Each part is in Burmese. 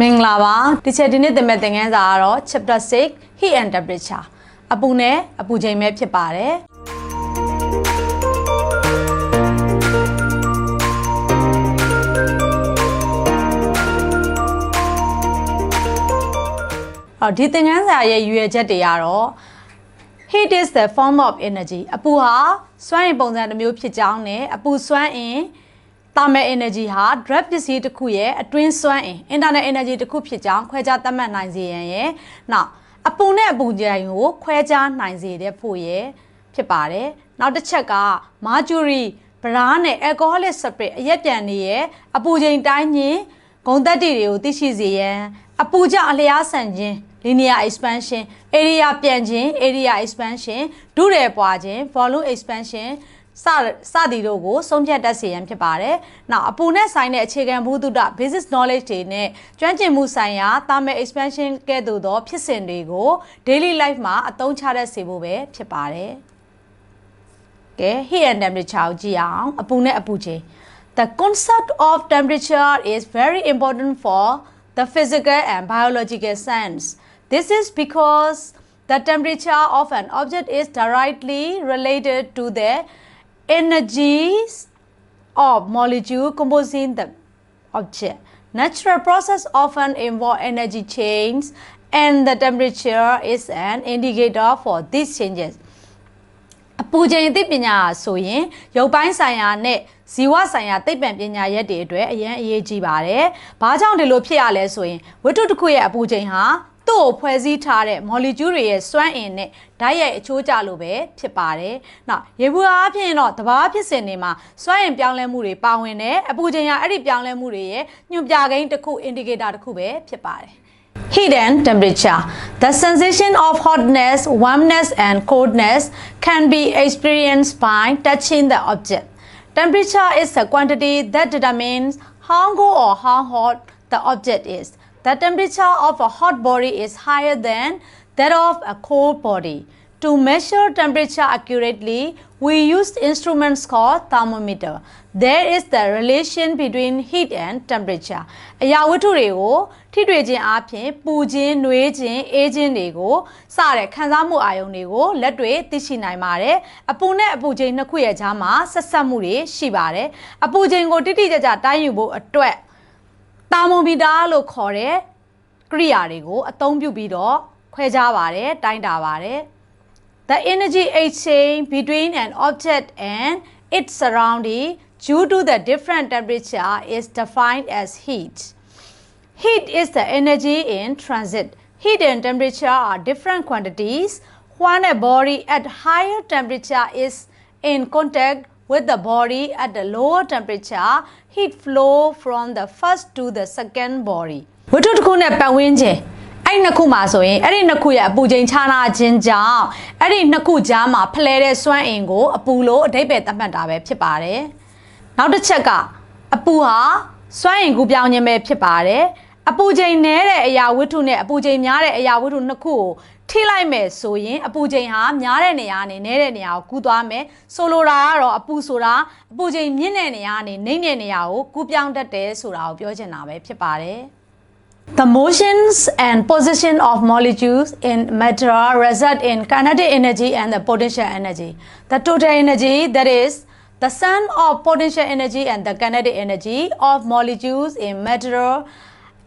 မင်္ဂလာပါဒီချက်ဒီနေ့သင်မဲ့သင်ခန်းစာကတော့ chapter 6 heat and temperature အပူနဲ့အပူချိန်ပဲဖြစ်ပါတယ်အော်ဒီသင်ခန်းစာရဲ့ရည်ရွယ်ချက်တွေကတော့ heat is the form of energy အပူဟာစွမ်းအင်ပုံစံတစ်မျိုးဖြစ်ကြောင်းနဲ့အပူစွမ်းအင် thermal energy ဟာ drug ပစ္စည်းတစ်ခုရဲ့အတွင်းစွမ်းအင် internal energy တစ်ခုဖြစ်ကြောင်းခွဲခြားသတ်မှတ်နိုင်စေရန်ရဲ့နောက်အပူနဲ့အပူကြိုင်ကိုခွဲခြားနိုင်စေတဲ့ဖို့ရဲ့ဖြစ်ပါတယ်နောက်တစ်ချက်က mercury ဗရာနဲ့ alcoholic separate အရက်ပြန်နေရဲ့အပူချိန်တိုင်းညင်ဂုံတက်တီတွေကိုသိရှိစေရန်အပူကြောင့်အလျားဆန်ခြင်း linear expansion area ပြန်ခြင်း area expansion ဒုရဲပွားခြင်း volume expansion စစသည်တို့ကိုဆုံးဖြတ်တတ်စေရန်ဖြစ်ပါတယ်။နောက်အပူနဲ့ဆိုင်တဲ့အခြေခံဘုဒ္ဓ basic knowledge တွေနဲ့ကျွမ်းကျင်မှုဆိုင်ရာ thermal expansion ကဲ့သို့သောဖြစ်စဉ်တွေကို daily life မှာအသုံးချတတ်စေဖို့ပဲဖြစ်ပါတယ်။ကဲ heat and temperature ကိုကြည့်အောင်အပူနဲ့အပူချိန် The concept of temperature is very important for the physical and biological science. This is because the temperature of an object is directly related to the energies of molecule composing the object. Natural process often involve energy change and the temperature is an indicator for these changes. အပူချိန်အသိပညာဆိုရင်ရုပ်ပိုင်းဆိုင်ရာနဲ့ဇီဝဆိုင်ရာသိပ္ပံပညာရက်တွေအတွက်အရင်အရေးကြီးပါတယ်။ဘာကြောင့်ဒီလိုဖြစ်ရလဲဆိုရင်ဝတ္ထုတစ်ခုရဲ့အပူချိန်ဟာ သူ့ကိုဖွဲ့စည်းထားတဲ့ molecule တွေရဲ့စွမ်းအင်နဲ့ဓာတ်ရိုက်အချိုးကျလို့ပဲဖြစ်ပါတယ်။နောက်ရေဘူးအားဖြင့်တော့တဘာဖြစ်စဉ်တွေမှာစွမ်းအင်ပြောင်းလဲမှုတွေပါဝင်တယ်။အပူချိန်ကအဲ့ဒီပြောင်းလဲမှုတွေရဲ့ညွှန်ပြကိန်းတစ်ခု indicator တစ်ခုပဲဖြစ်ပါတယ်။ Heat and temperature. The sensation of hotness, warmness, and coldness can be experienced by touching the object. Temperature is the quantity that determines how cold or how hot the object is. The temperature of a hot body is higher than that of a cold body. To measure temperature accurately, we use instruments called thermometer. There is the relation between heat and temperature. အရာဝတ္ထုတွေကိုထိတွေ့ခြင်းအပြင်ပူခြင်း၊နှွေးခြင်း၊အေးခြင်းတွေကိုစတဲ့ခံစားမှုအာရုံတွေကိုလက်တွေ့သိရှိနိုင်ပါတယ်။အပူနဲ့အပူချိန်နှစ်ခုရဲ့ကြားမှာဆက်ဆက်မှုတွေရှိပါတယ်။အပူချိန်ကိုတိတိကျကျတိုင်းယူဖို့အတွက် တာမိုမီတာလို့ခေါ်တဲ့ကရိယာတွေကိုအသုံးပြုပြီးတော့ခွဲခြားပါတယ်တိုင်းတာပါတယ် The energy exchange between an object and its surrounding due to the different temperature is defined as heat. Heat is the energy in transit. Heat and temperature are different quantities. When a body at higher temperature is in contact with the body at the lower temperature, heat flow from the first to the second body. ဝတ္ထုတစ်ခုနဲ့ပတ်ဝန်းကျင်အဲ့ဒီနှစ်ခုမှာဆိုရင်အဲ့ဒီနှစ်ခုရဲ့အပူချိန်ခြားနာခြင်းကြောင့်အဲ့ဒီနှစ်ခုကြားမှာဖလှယ်တဲ့စွမ်းအင်ကိုအပူလို့အဓိပ္ပာယ်သတ်မှတ်တာပဲဖြစ်ပါတယ်။နောက်တစ်ချက်ကအပူဟာစွမ်းအင်ကူပြောင်းခြင်းပဲဖြစ်ပါတယ်။အပူချိန်နည်းတဲ့အရာဝတ္ထုနဲ့အပူချိန်များတဲ့အရာဝတ္ထုနှစ်ခုကို ထိလိုက်မယ်ဆိုရင်အပူချိန်ဟာများတဲ့နေရာနဲ့နည်းတဲ့နေရာကိုကူးသွားမယ်။ဆိုလိုတာကတော့အပူဆိုတာအပူချိန်မြင့်တဲ့နေရာနဲ့နှိမ့်တဲ့နေရာကိုကူးပြောင်းတတ်တယ်ဆိုတာကိုပြောချင်တာပဲဖြစ်ပါတယ်။ The motions and position of molecules in matter result in kinetic energy and the potential energy. The total energy that is the sum of potential energy and the kinetic energy of molecules in matter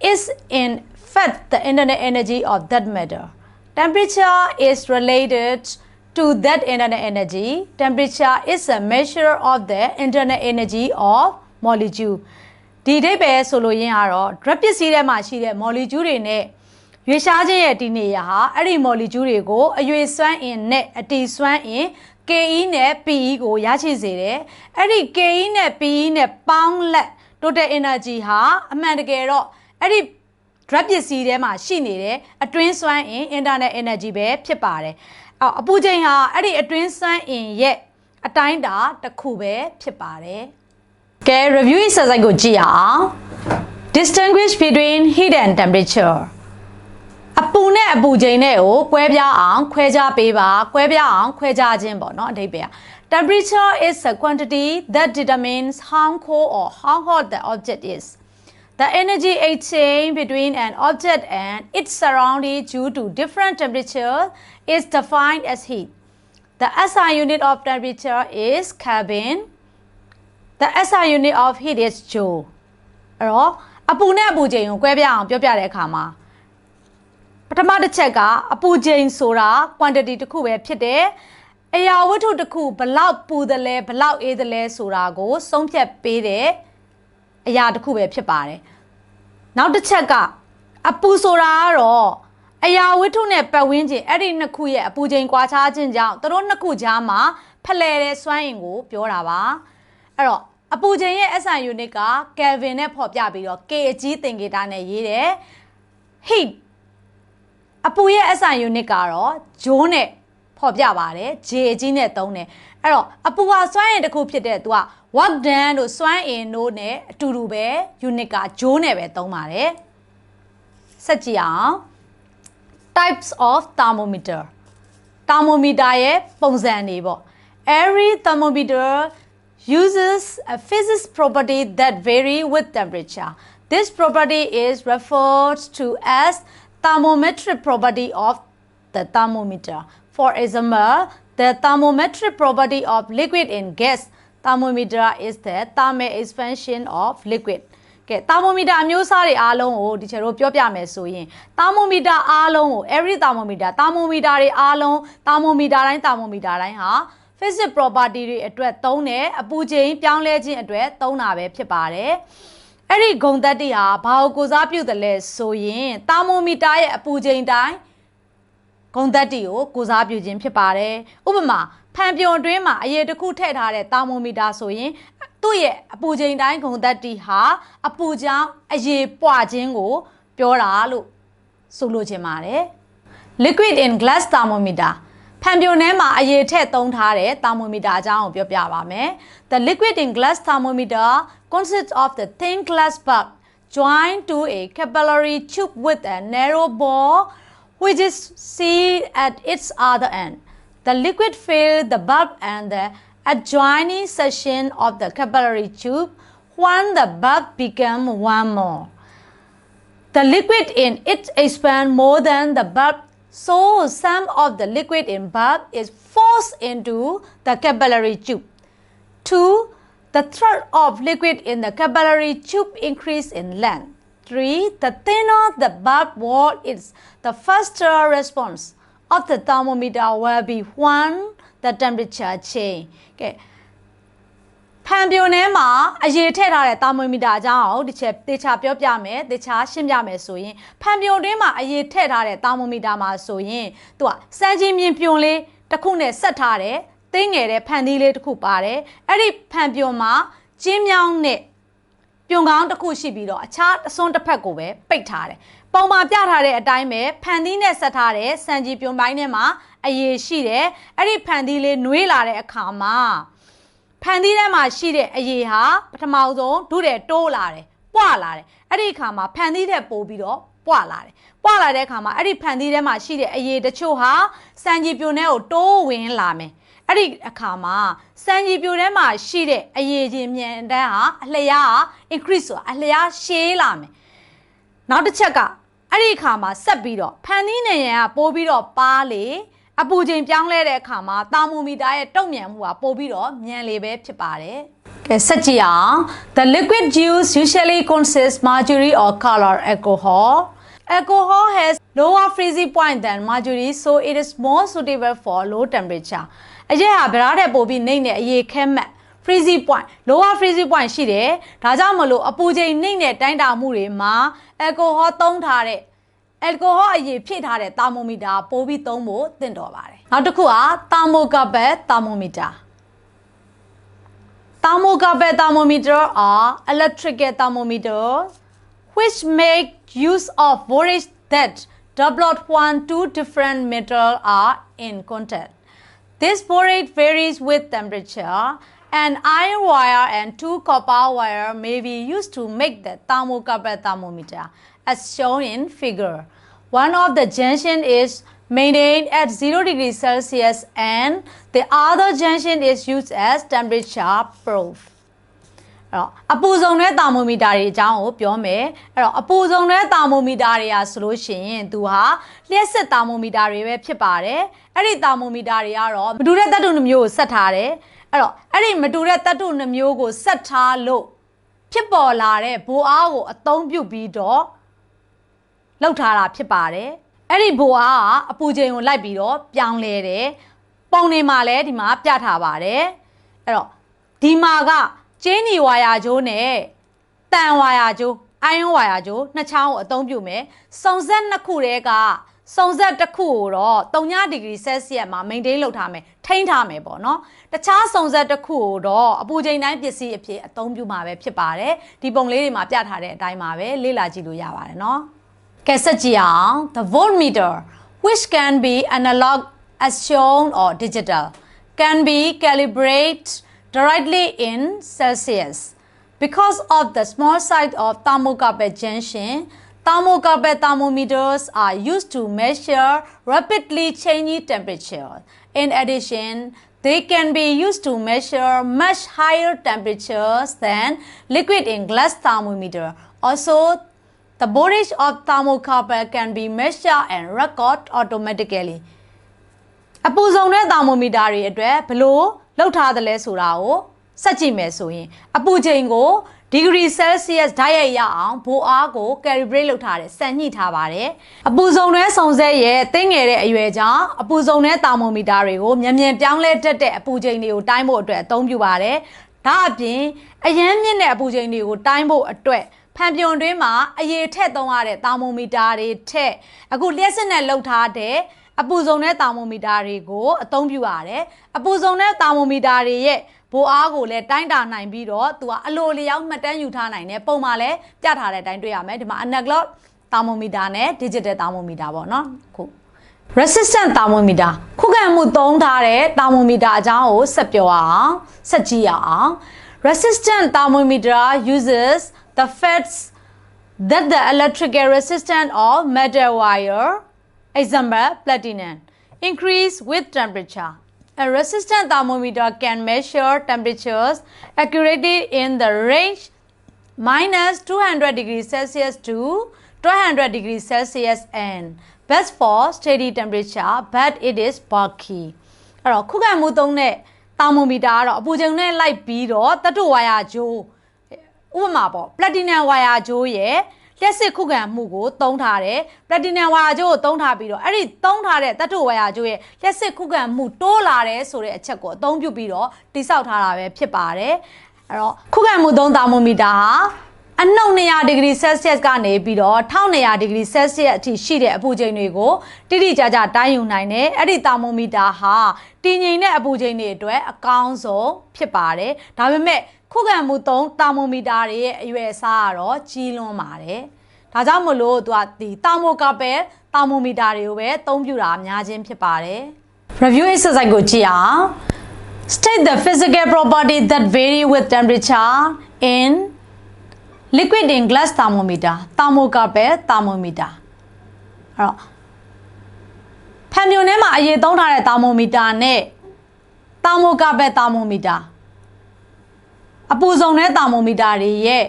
is in fact the internal energy of that matter. Temperature is related to that internal energy. Temperature is a measure of the internal energy of molecule. ဒီအဓိပ္ပာယ်ဆိုလို့ရင်းကတော့ drug ပစ္စည်းထဲမှာရှိတဲ့ molecule တွေနဲ့ရွေးရှားခြင်းရဲ့ဒီနေရာဟာအဲ့ဒီ molecule တွေကိုအရွေစွမ်းအင်နဲ့အတီစွမ်းအင် KE နဲ့ PE ကိုရရှိစေတယ်။အဲ့ဒီ KE နဲ့ PE နဲ့ပေါင်းလက် total energy ဟာအမှန်တကယ်တော့အဲ့ဒီ drug ပစ္စည်းထဲမှာရှိနေတဲ့အတွင်းစွမ်းအင် internal energy ပဲဖြစ်ပါတယ်။အော်အပူချိန်ဟာအဲ့ဒီအတွင်းစွမ်းအင်ရဲ့အတိုင်းတာတစ်ခုပဲဖြစ်ပါတယ်။ကဲ review exercise ကိုကြည့်အောင် distinguish between heat and temperature အပူနဲ့အပူချိန်နဲ့ကိုကွဲပြားအောင်ခွဲခြားပေးပါကွဲပြားအောင်ခွဲခြားခြင်းပေါ့နော်အဓိပ္ပာယ် temperature is a quantity that determines how cold or how hot the object is The energy exchange between an object and its surrounding due to different temperature is defined as heat. The SI unit of temperature is Kelvin. The SI unit of heat is Joule. အဲ့တော့အပူနဲ့အပူချိန်ကို꿰ပြအောင်ပြောပြတဲ့အခါမှာပထမတစ်ချက်ကအပူချိန်ဆိုတာ quantity တစ်ခုပဲဖြစ်တယ်။အရာဝတ္ထုတစ်ခုဘလောက်ပူတယ်လဲဘလောက်အေးတယ်လဲဆိုတာကို ဆုံးဖြတ်ပေးတဲ့ အရာတစ်ခုပဲဖြစ်ပါတယ်။နောက်တစ်ချက်ကအပူဆိုတာကတော့အရာဝတ္ထုနဲ့ပတ်ဝန်းကျင်အဲ့ဒီနှစ်ခုရဲ့အပူချိန်ကွာခြားခြင်းကြောင့်သူတို့နှစ်ခုကြားမှာဖလှယ်တဲ့စွမ်းအင်ကိုပြောတာပါ။အဲ့တော့အပူချိန်ရဲ့ SI unit က Kelvin နဲ့ဖော်ပြပြီးတော့ K အကြီးသင်္ကေတနဲ့ရေးတယ်။ heat အပူရဲ့ SI unit ကတော့ joule နဲ့ဖော်ပြပါတယ် J အကြီးနဲ့သုံးတယ်အဲ့တော့အပူဟာစွမ်းအင်တစ်ခုဖြစ်တဲ့သူက work done လို့စွမ်းအင်တို့နဲ့အတူတူပဲ unit က joule နဲ့ပဲသုံးပါတယ်ဆက်ကြည့်အောင် types of thermometer thermometer ရဲ့ပုံစံတွေပေါ့ every thermometer uses a physics property that vary with temperature this property is referred to as thermometric property of the thermometer for example the thermometric property of liquid in gas thermometer is the thermal expansion of liquid ကဲ thermometer အမျိုးအစားတွေအားလုံးကိုဒီချက်တို့ပြောပြမယ်ဆိုရင် thermometer အားလုံးကို every thermometer thermometer တွေအားလုံး thermometer တိုင်း thermometer တိုင်းဟာ physics property တွေအတွက်သုံးတယ်အပူချိန်ပြောင်းလဲခြင်းအတွက်သုံးတာပဲဖြစ်ပါတယ်အဲ့ဒီဂုံသက်တွေဟာဘာကိုကိုစားပြုတယ်လဲဆိုရင် thermometer ရဲ့အပူချိန်တိုင်းဂုံသက်တွေကိုကိုစားပြုခြင်းဖြစ်ပါတယ်ဥပမာ ဖန်ပြွန်အတွင်းမှာအရေတစ်ခုထည့်ထားတဲ့ thermometer ဆိုရင်သူ့ရဲ့အပူချိန်တိုင်းဂုံသက်တီဟာအပူကြောင့်အရေပွားခြင်းကိုပြောတာလို့ဆိုလိုချင်ပါတယ် liquid in glass thermometer ဖန်ပြိုထဲမှာအရေထည့်သုံးထားတဲ့ thermometer အကြောင်းကိုပြောပြပါမယ် The liquid in glass thermometer consists of the thin glass bulb joined to a capillary tube with a narrow bore which is sealed at its other end. The liquid fills the bulb and the adjoining section of the capillary tube when the bulb becomes one more. The liquid in it expands more than the bulb, so some of the liquid in bulb is forced into the capillary tube. Two, the thread of liquid in the capillary tube increase in length. Three, the thinner the bulb wall is, the faster response of the thermometer will be when the temperature change. Okay. ဖန်ပြိုထဲမှာအရေထည့်ထားတဲ့တာမွေမီတာအကြောင်းကိုဒီချက်တေချာပြောပြမယ်တေချာရှင်းပြမယ်ဆိုရင်ဖန်ပြိုတွင်းမှာအရေထည့်ထားတဲ့တာမွေမီတာမှာဆိုရင်သူကစမ်းချင်းမြင်ပြွန်လေးတစ်ခုနဲ့ဆက်ထားတယ်သိငယ်တဲ့ဖန်သီးလေးတစ်ခုပါတယ်အဲ့ဒီဖန်ပြိုမှာကျင်းမြောင်းနဲ့ပြုံကောင်းတစ်ခုရှိပြီးတော့အခြားအစွန်းတစ်ဖက်ကိုပဲပိတ်ထားတယ် ပုံမှာပြထားတဲ့အတိုင်းပဲဖန်သီးနဲ့ဆက်ထားတဲ့စံကြီးပြုံပိုင်းထဲမှာအရေရှိတယ်အဲ့ဒီဖန်သီးလေးနှွေးလာတဲ့အခါမှာဖန်သီးထဲမှာရှိတဲ့အရေဟာပထမဆုံးဒုတဲ့တိုးလာတယ်ပွာလာတယ်အဲ့ဒီအခါမှာဖန်သီးတဲ့ပို့ပြီးတော့ပွာလာတယ်ပွာလာတဲ့အခါမှာအဲ့ဒီဖန်သီးထဲမှာရှိတဲ့အရေတချို့ဟာစံကြီးပြုံထဲကိုတိုးဝင်လာမယ်အဲ့ဒီအခါမှာစံကြီးပြိုထဲမှာရှိတဲ့အရေးချင်းမြန်တန်းဟာအလျား increase ဆိုတာအလျားရှည်လာမယ်နောက်တစ်ချက်က အဲ့ဒီအခါမှာဆက်ပြီးတော့ဖန်သီးနေရန်ကပိုးပြီးတော့ပါလေအပူချိန်ပြောင်းလဲတဲ့အခါမှာတာမိုမီတာရဲ့တုံ့ပြန်မှုကပိုပြီးတော့မြန်လေပဲဖြစ်ပါတယ်ကဲဆက်ကြည့်အောင် The liquid juice usually consists mercury or color alcohol Alcohol has lower freezing point than mercury so it is more suitable for low temperature အရက်ဟာဗရာတဲ့ပိုပြီးနှိမ့်တဲ့အရေခဲမှတ် freezing point lower freezing point ရှိတယ်ဒါကြောင့်မလို့အပူချိန်နှိမ့်တဲ့တိုင်းတာမှုတွေမှာ alcohol သုံးထားတဲ့ alcohol အရေဖြည့်ထားတဲ့ thermometer ပိုပြီးသုံးဖို့သင့်တော်ပါတယ်နောက်တစ်ခုက thermocouple thermometer thermocouple thermometer are electrical thermometers which make use of voltage that doubled when two different metals are in contact. This voltage varies with temperature. An iron wire and two copper wire may be used to make the thermocouple thermometer as shown in figure. One of the junction is maintained at 0 degrees Celsius and the other junction is used as temperature proof. အဲ့တော့အပူဆုံးတဲ့တာမိုမီတာတွေအကြောင်းကိုပြောမယ်အဲ့တော့အပူဆုံးတဲ့တာမိုမီတာတွေဟာဆိုလို့ရှိရင်သူဟာလျှက်စစ်တာမိုမီတာတွေပဲဖြစ်ပါတယ်အဲ့ဒီတာမိုမီတာတွေကတော့မတူတဲ့သတ္တုနှမျိုးကိုဆက်ထားတယ် အဲ့တော့အဲ့ဒီမတူတဲ့သတ္တုနှမျိုးကိုဆက်ထားလို့ဖြစ်ပေါ်လာတဲ့ဘိုးအားကိုအသုံးပြုပြီးတော့လောက်ထားတာဖြစ်ပါတယ်အဲ့ဒီဘိုးအားကအပူချိန်ကိုလိုက်ပြီးတော့ပြောင်းလဲတယ်ပုံနေမှာလည်းဒီမှာပြထားပါတယ်အဲ့တော့ဒီမှာကကျင်းညီဝါယာကျိုးနဲ့တန်ဝါယာကျိုးအိုင်းဝါယာကျိုးနှစ်ချောင်းကိုအသုံးပြုမယ်စုံစက်နှစ်ခုတည်းက စုံစက်တစ်ခုကိုတော့3ဒီဂရီဆဲလ်စီယပ်မှာ maintain လုပ်ထားမယ်ထိန်းထားမယ်ပေါ့နော်တခြားစုံစက်တစ်ခုကိုတော့အပူချိန်တိုင်းပစ္စည်းအဖြစ်အသုံးပြုမှာပဲဖြစ်ပါတယ်ဒီပုံလေးတွေမှာပြထားတဲ့အတိုင်းပါပဲလေ့လာကြည့်လို့ရပါတယ်နော်ကဲဆက်ကြည့်အောင် the voltmeter which can be analog as shown or digital can be calibrated directly in celsius because of the small size of thermocouple junction thermocouple thermometers are used to measure rapidly changing temperature in addition they can be used to measure much higher temperatures than liquid in glass thermometer also the voltage of thermocouple can be measured and recorded automatically အပူဆုံးတဲ့သာမိုမီတာတွေအတွက်ဘလို့လောက်ထားတယ်လဲဆိုတာကိုစက်ကြည့်မယ်ဆိုရင်အပူချိန်ကို ဒီဂရီဆဲလ်စီယပ်ဓာတ်ရိုက်ရအောင်ဘိုးအားကို calibrate လုပ်ထားတယ်စံညှိထားပါတယ်အပူဆုံးတဲ့စုံစက်ရဲ့တင်းငယ်တဲ့အရွယ်ကြောင့်အပူဆုံးတဲ့သာမိုမီတာတွေကိုမြန်မြန်ပြောင်းလဲတတ်တဲ့အပူချိန်တွေကိုတိုင်းဖို့အတွက်အသုံးပြုပါတယ်ဒါအပြင်အရန်မြင့်တဲ့အပူချိန်တွေကိုတိုင်းဖို့အတွက်ဖန်ပြွန်တွင်းမှာအရေထက်သုံးရတဲ့သာမိုမီတာတွေထက်အခုလျှက်စစ်နဲ့လှုပ်ထားတဲ့အပူဆုံးတဲ့တာမိုမီတာတွေကိုအသုံးပြုရတယ်။အပူဆုံးတဲ့တာမိုမီတာတွေရဲ့ ဘိုးအားကိုလည်းတိုင်းတာနိုင်ပြီးတော့သူကအလိုလျောက်မှတ်တမ်းယူထားနိုင်တယ်။ပုံမှန်လည်းပြထားတဲ့အတိုင်းတွေ့ရမယ်။ဒီမှာ analog thermometer နဲ့ digital thermometer ပေါ့နော်။ခု resistant thermometer ခုခံမှုသုံးထားတဲ့ thermometer အကြောင်းကိုဆက်ပြောအောင်ဆက်ကြည့်အောင် resistant thermometer uses the facts that the electrical resistance of metal wire example platinum increase with temperature a resistant thermometer can measure temperatures accurately in the range minus 200 degrees Celsius to 200 degrees Celsius and best for steady temperature but it is bulky အဲ့တော့ခုခံမှုသုံးတဲ့တာမိုမီတာကတော့အပူချိန်နဲ့လိုက်ပြီးတော့တတုဝါယာဂျိုးဥပမာပေါ့ပလက်တီနမ်ဝါယာဂျိုးရဲ့ လျှက်စစ်ခုခံမှုကိုသုံးထားတယ်ပလက်တီနမ်ဝါယာဂျိုးကိုသုံးထားပြီးတော့အဲ့ဒီသုံးထားတဲ့တတုဝါယာဂျိုးရဲ့လျှက်စစ်ခုခံမှုတိုးလာတယ်ဆိုတဲ့အချက်ကိုအသုံးပြုပြီးတော့တိစောက်ထားတာပဲဖြစ်ပါတယ်အဲ့တော့ခုခံမှုသုံးတာမိုမီတာဟာအနှုတ်200ဒီဂရီဆဲလ်စီယပ်ကနေပြီးတော့1200ဒီဂရီဆဲလ်စီယပ်အထိရှိတဲ့အပူချိန်တွေကိုတိတိကျကျတိုင်းယူနိုင်တယ်အဲ့ဒီတာမိုမီတာဟာတည်ငြိမ်တဲ့အပူချိန်တွေအတွက်အကောင်းဆုံးဖြစ်ပါတယ်ဒါပေမဲ့ ခုခံမှုသုံးတာမိုမီတာတွေရဲ့အရွယ်အစားကတော့ကြီးလွန်းပါတယ်ဒါကြောင့်မလို့သူကဒီတာမိုကပဲတာမိုမီတာတွေကိုပဲအသုံးပြုတာအများချင်းဖြစ်ပါတယ် review exercise ကိုကြည့်အောင် state the physical property that vary with temperature in liquid in glass thermometer thermocouple thermometer အဲ့တော့ဖန်ပြွန်ထဲမှာအရေသုံးထားတဲ့ thermometer နဲ့ thermocouple thermometer အပူဆုံးတဲ့ thermometer တွေရဲ့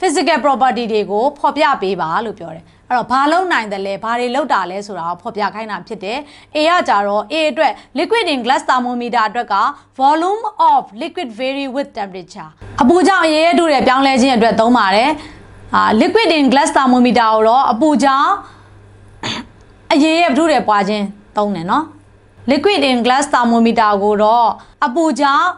physical property တွေကိုဖော်ပြပေးပါလို့ပြောတယ်အဲ့တော့ဘာလုံးနိုင်တယ်လဲဘာတွေလောက်တာလဲဆိုတာကိုဖော်ပြခိုင်းတာဖြစ်တယ် A ကကြတော့ A အတွက် liquid in glass thermometer အတွက်က volume of liquid vary with temperature အပူကြောင့်အရေးရတူတဲ့ပြောင်းလဲခြင်းအတွက်သုံးပါတယ်အာ liquid in glass thermometer ကိုတော့အပူကြောင့်အရေးရတူတဲ့ပွားခြင်းသုံးတယ်နော် liquid in glass thermometer ကိုတော့အပူကြောင့်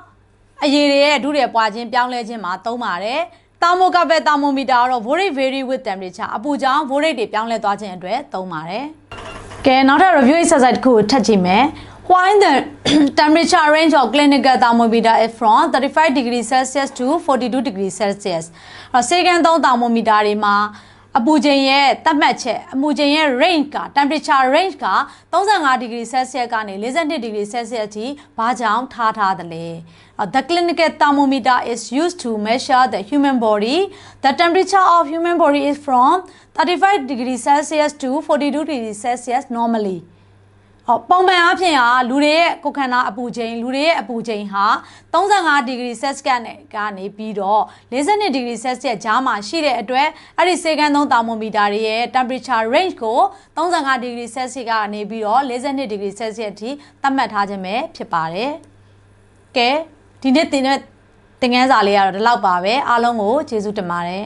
အရည်တွေရဲ့ဒုတဲ့ပွားခြင်းပြောင်းလဲခြင်းမှာသုံးပါတယ်။ thermocouple thermometer ကတော့ voltage vary with temperature အပူကြောင့် voltage တွေပြောင်းလဲသွားခြင်းအတွက်သုံးပါတယ်။ကဲနောက်ထပ် review exercise တစ်ခုကိုထပ်ကြည့်မယ်။ While the temperature range of clinical thermometer is from 35 degree Celsius to 42 degree Celsius အဲ့တော့စေကန်သုံး thermometer တွေမှာ အပူချိန်ရဲ့သတ်မှတ်ချက်အပူချိန်ရဲ့ range က temperature range က35 degree Celsius ကနေ42 degree Celsius အထိဘာကြောင့်ထားထားသလဲ။ Uh, The clinical thermometer is used to measure the human body. The temperature of human body is from 35 degree Celsius to 42 degree Celsius normally. ဟောပုံမှန်အားဖြင့်ဟာလူတွေရဲ့ကိုယ်ခန္ဓာအပူချိန်လူတွေရဲ့အပူချိန်ဟာ35 degree Celsius နဲ့ကနေပြီးတော့42 degree Celsius ကြားမှာရှိတဲ့အတွက်အဲ့ဒီစေကန်သုံးသာမိုမီတာတွေရဲ့ temperature range ကို35 degree Celsius ကနေပြီးတော့42 degree Celsius အထိသတ်မှတ်ထားခြင်းပဲဖြစ်ပါတယ်။ကဲဒီနေ့သင်တဲ့သင်ခန်းစာလေးကတော့ဒီလောက်ပါပဲအားလုံးကိုကျေးဇူးတင်ပါတယ်